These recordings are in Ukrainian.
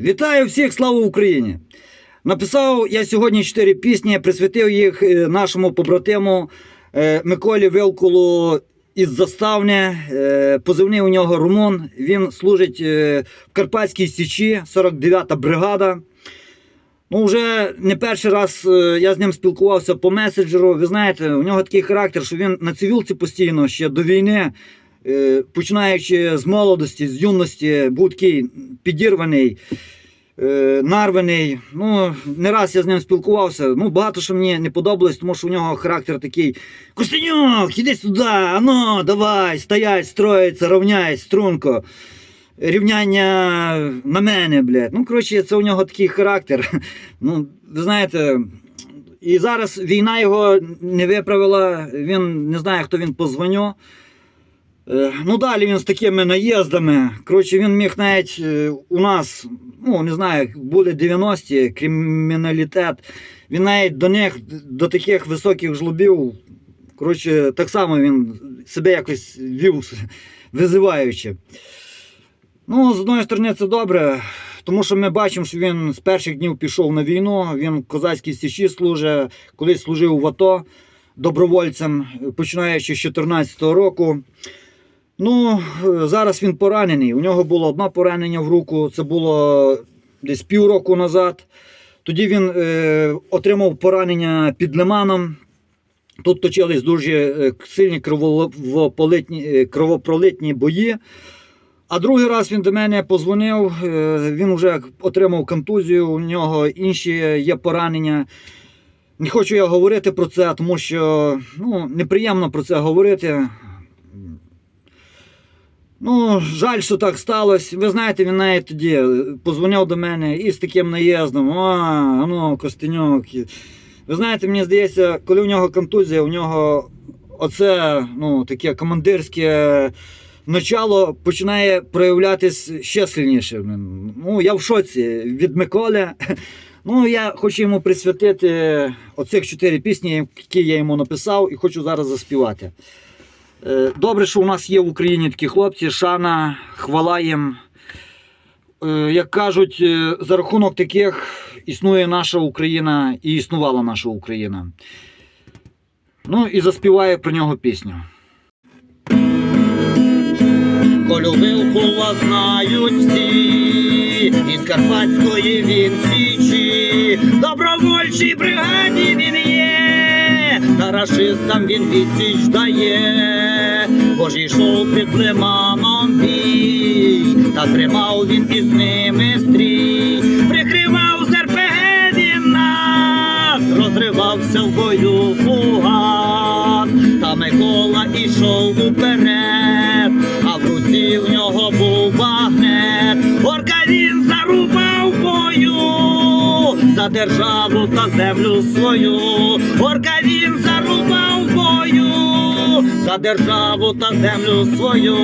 Вітаю всіх, слава Україні! Написав я сьогодні чотири пісні, присвятив їх е, нашому побратиму е, Миколі Вилкулу із Заставне. Е, Позивний у нього Румун. Він служить в Карпатській Січі, 49-та бригада. Ну, вже не перший раз я з ним спілкувався по меседжеру. Ви знаєте, у нього такий характер, що він на цивілці постійно ще до війни, починаючи з молодості, з юності, був такий підірваний, е, нарваний. Ну, не раз я з ним спілкувався. Ну, багато що мені не подобалось, тому що у нього характер такий: Костенюк, іди сюди, ану, давай, стоять, строїться, равняй, струнко рівняння на мене, блядь. Ну, коротше, це у нього такий характер. Ну, ви знаєте, і зараз війна його не виправила, він не знає, хто він позвоню. Е, Ну, далі він з такими наїздами. Коротше, він міг навіть е, у нас, ну не знаю, були 90-ті, криміналітет. Він навіть до них, до таких високих жлобів, коротше, так само він себе якось вів визиваючи. Ну, з одної сторони, це добре, тому що ми бачимо, що він з перших днів пішов на війну. Він в козацькій січі служить, колись служив в АТО добровольцем, починаючи з 2014 року. Ну, е, зараз він поранений. У нього було одне поранення в руку, це було десь півроку назад. Тоді він е, отримав поранення під лиманом. Тут точились дуже е, сильні кровопролитні, е, бої. А другий раз він до мене позвонив, він вже отримав контузію, у нього інші є поранення. Не хочу я говорити про це, тому що ну, неприємно про це говорити. Ну, жаль, що так сталося. Ви знаєте, він навіть тоді позвонив до мене і з таким наїздом. А, ну, Костенюк. Ви знаєте, мені здається, коли у нього контузія, у нього оце ну, таке командирське начало починає проявлятись ще сильніше. Ну, я в шоці від Миколи. Ну, я хочу йому присвятити оцих чотири пісні, які я йому написав, і хочу зараз заспівати. Е, Добре, що у нас є в Україні такі хлопці, шана, хвала їм. Е, Як кажуть, е, за рахунок таких існує наша Україна і існувала наша Україна. Ну і заспіваю про нього пісню. Колю Вилкула знають всі, із Карпатської він січі, добровольчій бригаді він рашистам він відсіч дає, бо ж йшов під лиманом бій, та тримав він із ними стрій, прикривав з РПГ він нас, розривався в бою фугас, та Микола ішов уперед, а в руці в нього був багнет. Орка він зарубав бою за державу та землю свою. Орка за державу та землю свою.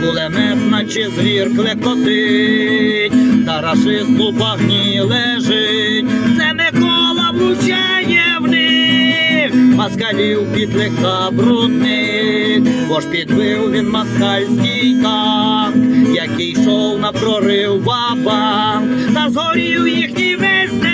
Кулемет, наче звір клекотить, та рашист у багні лежить. Це Микола влучає в них, москалів підлика брудних, бо ж підбив він москальський танк, який йшов на прорив бабанк, та згорів їхній весь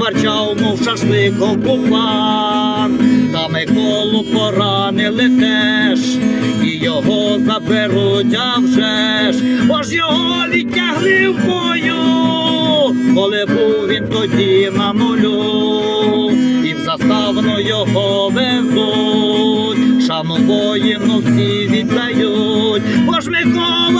десант, мов шашлик окупант, та Миколу поранили теж, і його заберуть, а вже ж, бо ж його відтягли в бою, коли був він тоді на нулю, і в заставну його везуть, шану воїну всі віддають, бо ж Микола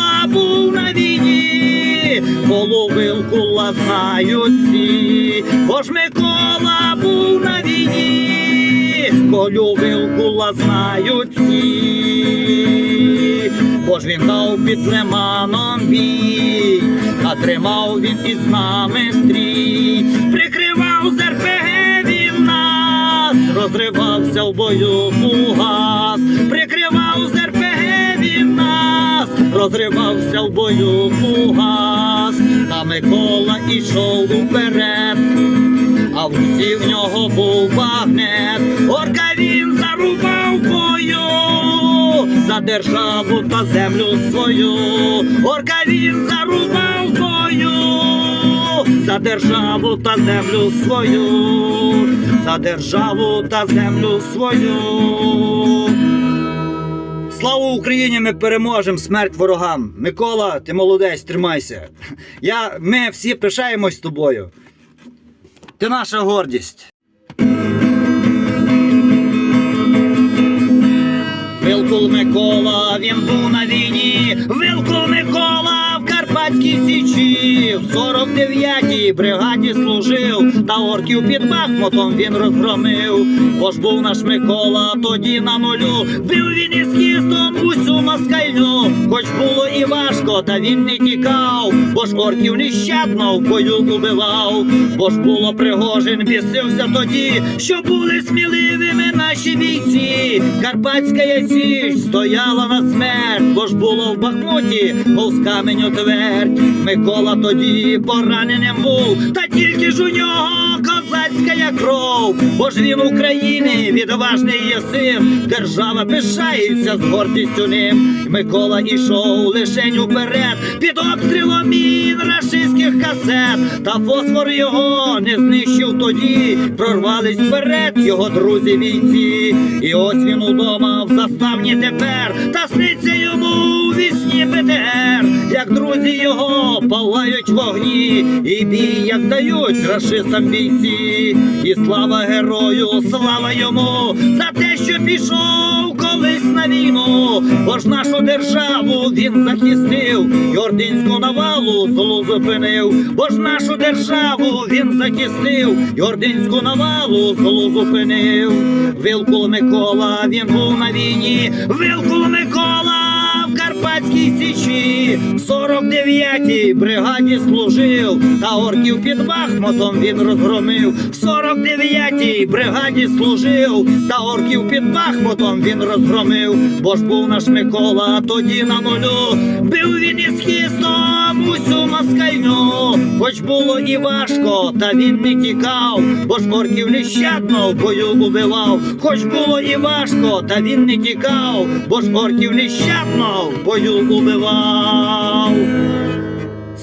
половилку знають всі, бо ж Микола був на війні, колю вилкула знають всі, бо ж він дав під лиманом бій, а тримав він із нами стрій, прикривав з РПГ він нас, розривався в бою фугас, нас, розривався в бою фугас, та Микола ішов уперед а в руці в нього був багнет. Орка він зарубав бою за державу та землю свою. Орка він зарубав бою, за державу та землю свою, за державу та землю свою. Слава Україні! Ми переможемо смерть ворогам. Микола, ти молодець, тримайся. Я, ми всі пишаємось тобою. Ти наша гордість. Вилкул Микола, він був на війні. Вилкул Микола в Карпатській Січі. В 49-й бригаді служив, та орків під Бахмутом він розгромив. Бо ж був наш Микола тоді на нулю. Хоч було і важко, та він не тікав. Бо ж орків нещадно в бою убивав. Бо ж було Пригожин, бісився тоді, що були сміливими наші бійці. Карпатська січ стояла на смерть, бо ж було в Бахмуті, мов каменю твердь. Микола тоді пораненим був, та тільки ж у нього козацька кров. Бо ж він України відважний є син, держава пишається з гордістю ним. Микола ішов лишень уперед, під обстрілом мін рашистських касет, та фосфор його не знищив тоді. Прорвались вперед його друзі бійці. І ось він удома в заставні тепер, та сниться йому у вісні БТР, як друзі його палають вогні, і бій, як дають рашистам бійці, і слава герою, слава йому за те, що пішов колись на війну, бо ж нашу державу він захистив, і ординську навалу злу зупинив, бо ж нашу державу він захистив, і ординську навалу злу зупинив. Вилкул Микола, він був на війні, Вилкул Микола в Карпатській Січі, 49-й бригаді служив, та орків під Бахмутом він розгромив. В 49-й бригаді служив, та орків під Бахмутом він розгромив. Бо ж був наш Микола тоді на нулю, бив він із хистом усю москальню. Хоч було і важко, та він не тікав, бо ж орків нещадно в бою убивав. Хоч було і важко, та він не тікав, бо ж орків нещадно в бою убивав.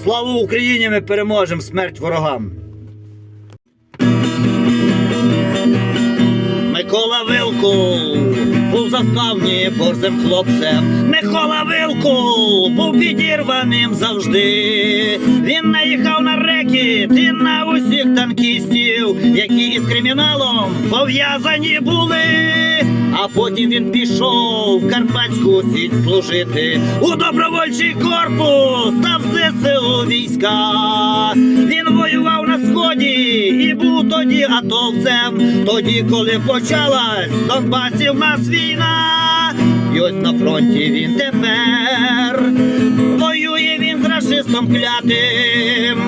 Слава Україні! Ми переможемо смерть ворогам. Микола Вилкул був заставні борзим хлопцем. Микола Вилкул був підірваним завжди. Він наїхав на рекет і на усіх танкістів, які із криміналом пов'язані були. А потім він пішов в Карпатську січ служити у добровольчий корпус та в ЗСУ війська. Він воював на сході і був тоді атовцем. Тоді, коли почалась в Донбасі в нас війна, і ось на фронті він тепер. Воює він з рашистом клятим,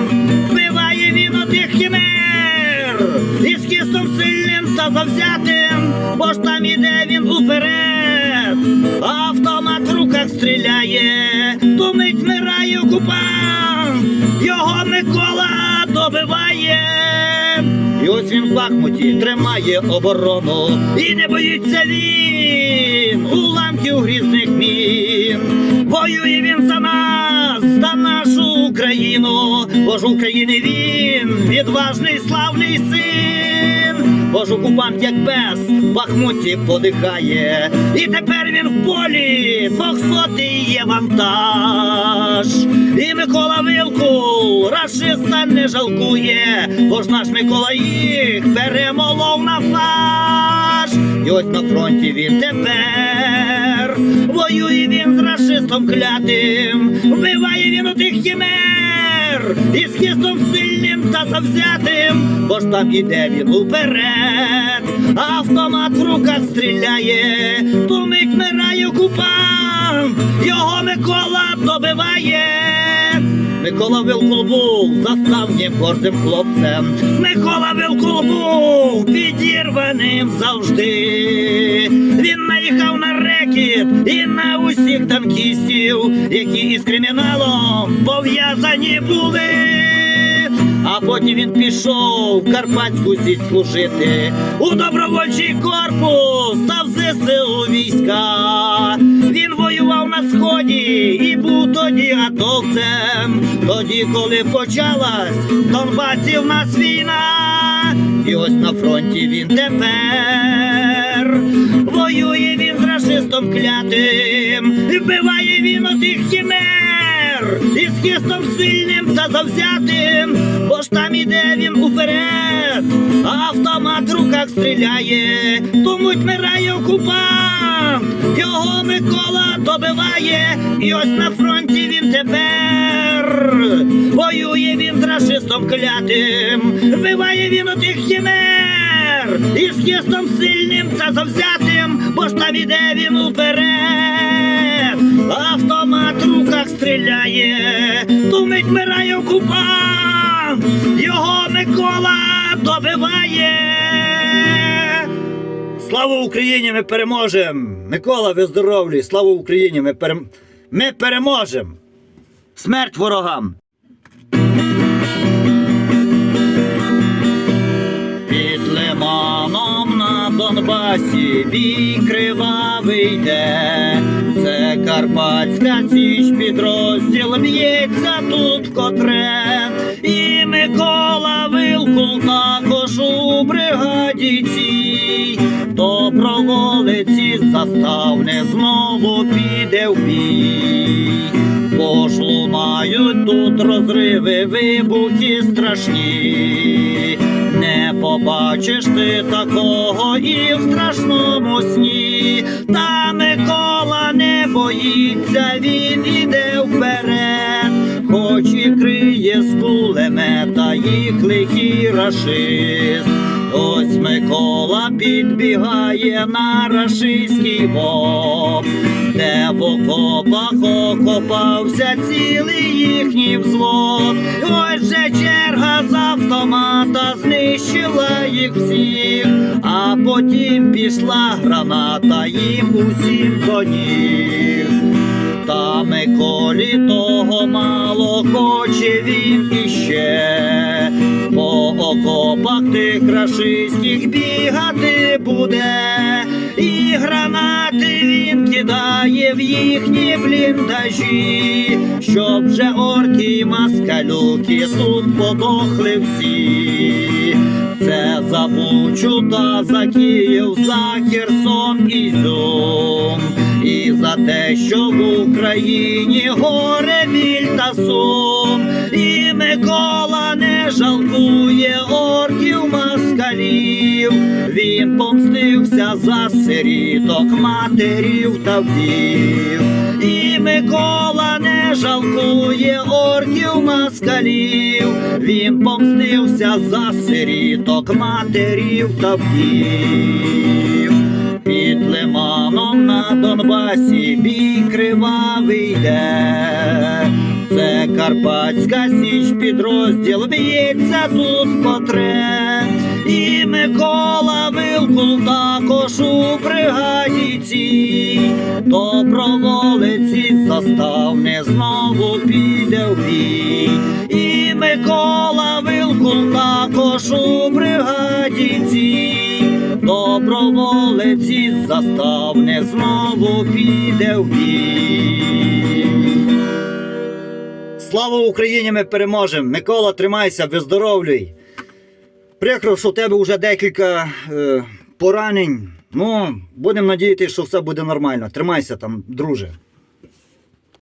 вбиває він отих хімер. Із кістом сильним та завзятим, бо ж там іде він уперед, автомат в руках стріляє, тумить вмирає окупант, його Микола добиває. Ось він в Бахмуті тримає оборону, і не боїться він уламків грізних мін. Воює він за нас, за нашу Україну, бо ж України він відважний славний син. Бо ж окупант як пес Бахмуті подихає, і тепер він в полі двохсотий є вантаж. І Микола Вилкул рашиста не жалкує, бо ж наш Микола їх перемолов на фарш. І ось на фронті він тепер воює він з рашистом клятим, вбиває він у тих хімер, і з хистом сильним та завзятим, бо ж там іде він уперед, автомат в руках стріляє, тумить мирає окупант, його Микола добиває. Микола Вилкул був заставнім гордим хлопцем. Микола Вилкул підірваним завжди. Танкістів, які із криміналом пов'язані були. А потім він пішов в Карпатську січ служити у добровольчий корпус та в ЗСУ війська. Він воював на сході і був тоді атовцем. Тоді, коли почалась в Донбасі в нас війна, і ось на фронті він тепер воює він з рашистом клятим, вбиває він отих хімер, і з хистом сильним та завзятим, бо ж там іде він уперед, автомат в руках стріляє, тому вмирає окупант, його Микола добиває, і ось на фронті він тепер. Воює він з рашистом клятим, вбиває він отих хімер, і з хистом сильним та завзятим, там іде він уперед, автомат в руках стріляє, тумить вмирає окупант, його Микола добиває. Слава Україні! Ми переможемо! Микола, ви здоровлі! Слава Україні! Ми, перем... ми переможемо! Смерть ворогам! Під Донбасі бій кривавий йде. Це Карпатська січ підрозділ б'ється тут котре. І Микола Вилкул також у бригаді цій. Доброволець із заставни знову піде в бій. Бо ж лунають тут розриви, вибухи страшні. Не побачиш ти такого і в страшному сні. Та Микола не боїться, він іде вперед, хоч і криє з кулемета їх лихий рашист. Ось Микола підбігає на рашистський бок, де в окопах окопався цілий їхній взвод. Ось же черга з автомата знищила їх всіх, а потім пішла граната їм усім до ніг. Та Миколі того мало хоче він іще, окопах тих рашистських бігати буде, і гранати він кидає в їхні бліндажі, щоб же орки й маскалюки тут подохли всі. Це за Бучу та за Київ, за Херсон і Зюм. І за те, що в Україні горе біль та сум, і Микола жалкує орків москалів, він помстився за сиріток, матерів та вдів. І Микола не жалкує орків москалів, він помстився за сиріток, матерів та вдів. Під лиманом на Донбасі бій кривавий йде. Це Карпатська січ підрозділ б'ється тут потре. І Микола Вилкул також у бригаді цій. Доброволець із заставни знову піде в бій. І Микола Вилкул також у бригаді цій. Доброволець із заставни знову піде в бій. Слава Україні! Ми переможемо! Микола, тримайся, виздоровлюй. Прикро, що у тебе вже декілька е, поранень. Ну, будемо надіятися, що все буде нормально. Тримайся там, друже.